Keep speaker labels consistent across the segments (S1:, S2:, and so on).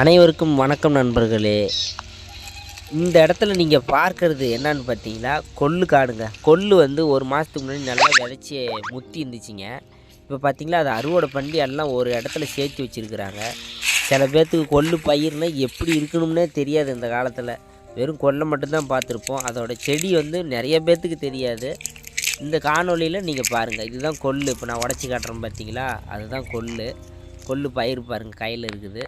S1: அனைவருக்கும் வணக்கம் நண்பர்களே. இந்த இடத்துல நீங்கள் பார்க்கறது என்னன்னு பார்த்தீங்கன்னா கொள்ளு காடுங்க. கொள்ளு வந்து ஒரு மாதத்துக்கு முன்னாடி நல்லா விளைச்சி முத்தி இருந்துச்சுங்க. இப்போ பார்த்தீங்களா? அதை அறுவடை பண்ணி எல்லாம் ஒரு இடத்துல சேர்த்து வச்சுருக்குறாங்க. சில பேர்த்துக்கு கொள்ளு பயிர்னால் எப்படி இருக்கணும்னே தெரியாது இந்த காலத்தில். வெறும் கொல்லை மட்டும்தான் பார்த்துருப்போம். அதோட செடி வந்து நிறைய பேர்த்துக்கு தெரியாது. இந்த காணொளியில் நீங்கள் பாருங்கள் இதுதான் கொள்ளு. இப்போ நான் உடச்சி காட்டுறேன் பார்த்தீங்களா? அதுதான் கொள்ளு. கொள்ளு பயிர் பாருங்கள் கையில் இருக்குது.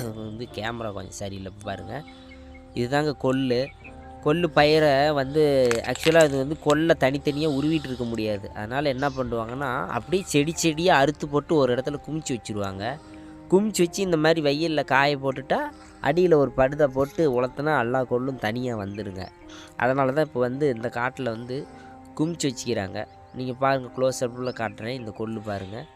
S1: வந்து கேமரா கொஞ்சம் சரியில்லை பாருங்கள் இதுதாங்க கொள்ளு. கொள்ளு பயிரை வந்து ஆக்சுவலாக இது வந்து கொல்லை தனித்தனியாக உருவிட்டு இருக்க முடியாது. அதனால் என்ன பண்ணுவாங்கன்னா அப்படியே செடி செடியாக அறுத்து போட்டு ஒரு இடத்துல குமிச்சு வச்சுருவாங்க. குமிச்சு வச்சு இந்த மாதிரி வெயிலில் காய போட்டுட்டா அடியில் ஒரு படுதை போட்டு உளத்துனா எல்லா கொள்ளும் தனியாக வந்துடுங்க அதனால தான் இப்போ வந்து இந்த காட்டில் வந்து குமிச்சு வச்சுக்கிறாங்க. நீங்கள் பாருங்கள் க்ளோஸ் அப்பில் காட்டுறேன். இந்த கொள்ளு பாருங்கள்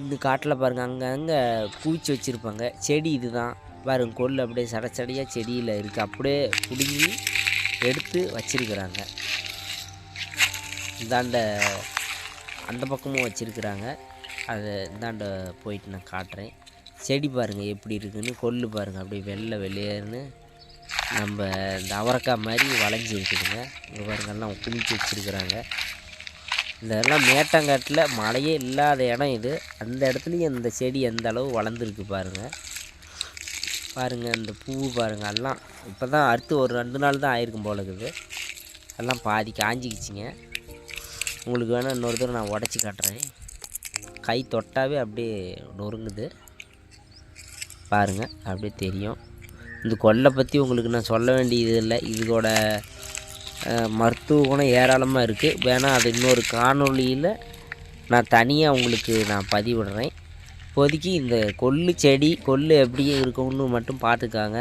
S1: இந்த காட்டில் பாருங்கள் அங்கங்கே குவிச்சு வச்சுருப்பாங்க. செடி இதுதான். பாருங்க கொள்ளு அப்படியே சட சடையாக செடியில் இருக்குது அப்படியே பிடுங்கி எடுத்து வச்சிருக்கிறாங்க. இந்தாண்ட அந்த பக்கமும் வச்சுருக்குறாங்க. அதை இந்தாண்ட போயிட்டு நான் காட்டுறேன். செடி பாருங்கள் எப்படி இருக்குன்னு. கொள்ளு பாருங்கள் அப்படியே வெள்ளை வெளியேன்னு நம்ம இந்த அவரைக்காய் மாதிரி வளைஞ்சி இருக்குதுங்க இங்கே பாருங்கள்லாம் குளிச்சு வச்சுருக்குறாங்க. வச்சுருக்குறாங்க இதெல்லாம் மேட்டங்காட்டில் மழையே இல்லாத இடம் இது. அந்த இடத்துலையும் இந்த செடி எந்த அளவு வளர்ந்துருக்கு பாருங்கள் பாருங்கள் இந்த பூ பாருங்கள் எல்லாம். இப்போ தான் அடுத்து ஒரு ரெண்டு நாள் தான் ஆயிருக்கும் போல இருக்குது. எல்லாம் பாதி காஞ்சிக்கிச்சிங்க. உங்களுக்கு வேணால் இன்னொரு தூரம் நான் உடச்சி காட்டுறேன். கை தொட்டாவே அப்படியே நொறுங்குது. பாருங்கள் அப்படியே தெரியும். இந்த கொல்லை பற்றி உங்களுக்கு நான் சொல்ல வேண்டியது இல்லை. இதோட மருத்துவ குணம் ஏராளமாக இருக்குது வேணால் அது இன்னொரு காணொளியில் நான் தனியாக உங்களுக்கு நான் பதிவிடுறேன். இப்போதைக்கு இந்த கொள்ளு செடி கொள்ளு எப்படி இருக்கும்னு மட்டும் பார்த்துக்காங்க.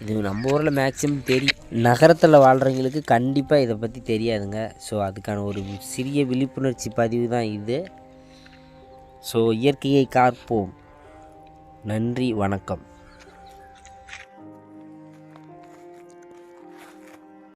S1: இது நம்ம ஊரில் மேக்ஸிமம் தெரியும் நகரத்தில் வாழ்கிறவங்களுக்கு கண்டிப்பாக இதை பற்றி தெரியாதுங்க. ஸோ அதுக்கான ஒரு சிறிய விழிப்புணர்ச்சி பதிவு தான் இது. ஸோ இயற்கையை காப்போம். நன்றி வணக்கம்.